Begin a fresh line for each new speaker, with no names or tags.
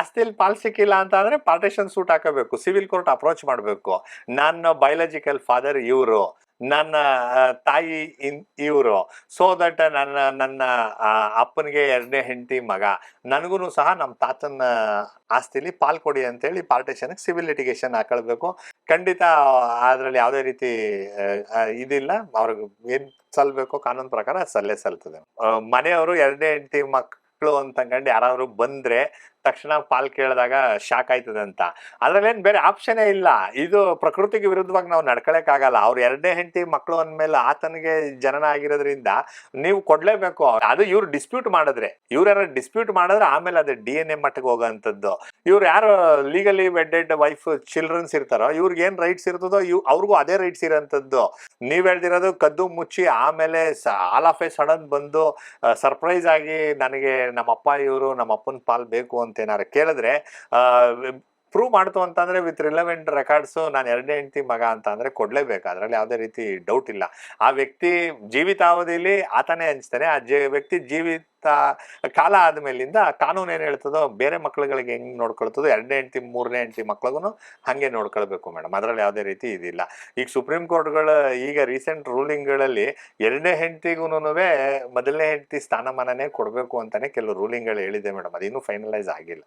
ಆಸ್ತಿಯಲ್ಲಿ ಪಾಲ್ ಸಿಕ್ಕಿಲ್ಲ ಅಂತ ಅಂದ್ರೆ ಪಾರ್ಟಿಷನ್ ಸೂಟ್ ಹಾಕಬೇಕು, ಸಿವಿಲ್ ಕೋರ್ಟ್ ಅಪ್ರೋಚ್ ಮಾಡಬೇಕು. ನನ್ನ ಬಯಾಲಜಿಕಲ್ ಫಾದರ್ ಇವರು, ನನ್ನ ತಾಯಿ ಇನ್, ಇವರು. ಸೊ ದಟ್ ನನ್ನ ನನ್ನ ಅಪ್ಪನಿಗೆ ಎರಡನೇ ಹೆಂಡತಿ ಮಗ. ನನಗೂ ಸಹ ನಮ್ಮ ತಾತನ ಆಸ್ತಿಲಿ ಪಾಲ್ ಕೊಡಿ ಅಂತೇಳಿ ಪಾರ್ಟಿಷನ್ಗೆ ಸಿವಿಲ್ ಲಿಟಿಗೇಷನ್ ಹಾಕೊಳ್ಬೇಕು. ಖಂಡಿತ ಅದರಲ್ಲಿ ಯಾವುದೇ ರೀತಿ ಇದಿಲ್ಲ. ಅವ್ರಿಗೆ ಏನು ಸಲ್ಲಬೇಕು ಕಾನೂನು ಪ್ರಕಾರ ಸಲ್ಲೇ ಸಲ್ತದೆ. ಮನೆಯವರು ಎರಡನೇ ಹೆಂಡತಿ ಮಕ್ಕಳು ಅಂತಕಂಡು ಯಾರಾದರೂ ಬಂದ್ರೆ ತಕ್ಷಣ ಪಾಲ್ ಕೇಳಿದಾಗ ಶಾಕ್ ಆಯ್ತದೆ ಅಂತ ಅದ್ರಲ್ಲೇನ್ ಬೇರೆ ಆಪ್ಷನೇ ಇಲ್ಲ. ಇದು ಪ್ರಕೃತಿಗೆ ವಿರುದ್ಧವಾಗಿ ನಾವು ನಡ್ಕೊಳಕ್ಕಾಗಲ್ಲ. ಅವ್ರ ಎರಡನೇ ಹೆಂಡತಿ ಮಕ್ಕಳು ಅಂದ್ಮೇಲೆ ಆತನಿಗೆ ಜನನ ಆಗಿರೋದ್ರಿಂದ ನೀವು ಕೊಡ್ಲೇಬೇಕು. ಅದು ಇವ್ರು ಡಿಸ್ಪ್ಯೂಟ್ ಮಾಡಿದ್ರೆ. ಇವ್ರು ಯಾರು ಡಿಸ್ಪ್ಯೂಟ್ ಮಾಡಿದ್ರೆ ಆಮೇಲೆ ಅದು ಡಿ ಎನ್ ಎ ಮಟ್ಟಿಗೆ ಹೋಗೋಂಥದ್ದು. ಇವ್ರು ಯಾರು ಲೀಗಲಿ ವೆಡ್ಡೆಡ್ ವೈಫ್ ಚಿಲ್ಡ್ರನ್ಸ್ ಇರ್ತಾರೋ, ಇವ್ರಿಗೆ ಏನ್ ರೈಟ್ಸ್ ಇರ್ತದೋ, ಇವ್ ಅವ್ರಿಗೂ ಅದೇ ರೈಟ್ಸ್ ಇರೋಂಥದ್ದು. ನೀವ್ ಹೇಳ್ದಿರೋದು ಕದ್ದು ಮುಚ್ಚಿ ಆಮೇಲೆ ಆಲ್ ಆಫ್ ಎ ಸಡನ್ ಬಂದು ಸರ್ಪ್ರೈಸ್ ಆಗಿ ನನಗೆ ನಮ್ಮಪ್ಪ ಇವರು ನಮ್ಮ ಅಪ್ಪನ ಪಾಲ್ ಬೇಕು ಅಂತ ಏನಾರು ಕೇಳಿದ್ರೆ ಪ್ರೂವ್ ಮಾಡ್ತು ಅಂತಂದ್ರೆ ವಿತ್ ರಿಲೆವೆಂಟ್ ರೆಕಾರ್ಡ್ಸ್ ನಾನು ಎರಡನೇ ಹೆಂಡತಿ ಮಗ ಅಂತ ಅಂದ್ರೆ ಕೊಡ್ಲೇಬೇಕು. ಅದ್ರಲ್ಲಿ ಯಾವುದೇ ರೀತಿ ಡೌಟ್ ಇಲ್ಲ. ಆ ವ್ಯಕ್ತಿ ಜೀವಿತಾವಧಿಯಲ್ಲಿ ಆತನೇ ಹಂಚ್ತಾನೆ ಆ ಜೀ ವ್ಯಕ್ತಿ ಜೀವಿತ ಕಾಲ ಆದ್ಮೇಲಿಂದ ಕಾನೂನು ಏನು ಹೇಳ್ತದೋ ಬೇರೆ ಮಕ್ಳುಗಳಿಗೆ ಹೆಂಗ್ ನೋಡ್ಕೊಳ್ತದೋ ಎರಡನೇ ಹೆಂಡತಿ, ಮೂರನೇ ಹೆಂಡತಿ ಮಕ್ಳಿಗೂ ಹಾಗೆ ನೋಡ್ಕೊಳ್ಬೇಕು ಮೇಡಮ್. ಅದ್ರಲ್ಲಿ ಯಾವುದೇ ರೀತಿ ಇದಿಲ್ಲ. ಈಗ ಸುಪ್ರೀಂ ಕೋರ್ಟ್ಗಳ ಈಗ ರೀಸೆಂಟ್ ರೂಲಿಂಗ್ಗಳಲ್ಲಿ ಎರಡನೇ ಹೆಂಡತಿಗೂ ಮೊದಲನೇ ಹೆಂಡತಿ ಸ್ಥಾನಮಾನನೇ ಕೊಡಬೇಕು ಅಂತಾನೆ ಕೆಲವು ರೂಲಿಂಗ್ಗಳು ಹೇಳಿದೆ ಮೇಡಮ್. ಅದಿನ್ನೂ ಫೈನಲೈಸ್ ಆಗಿಲ್ಲ.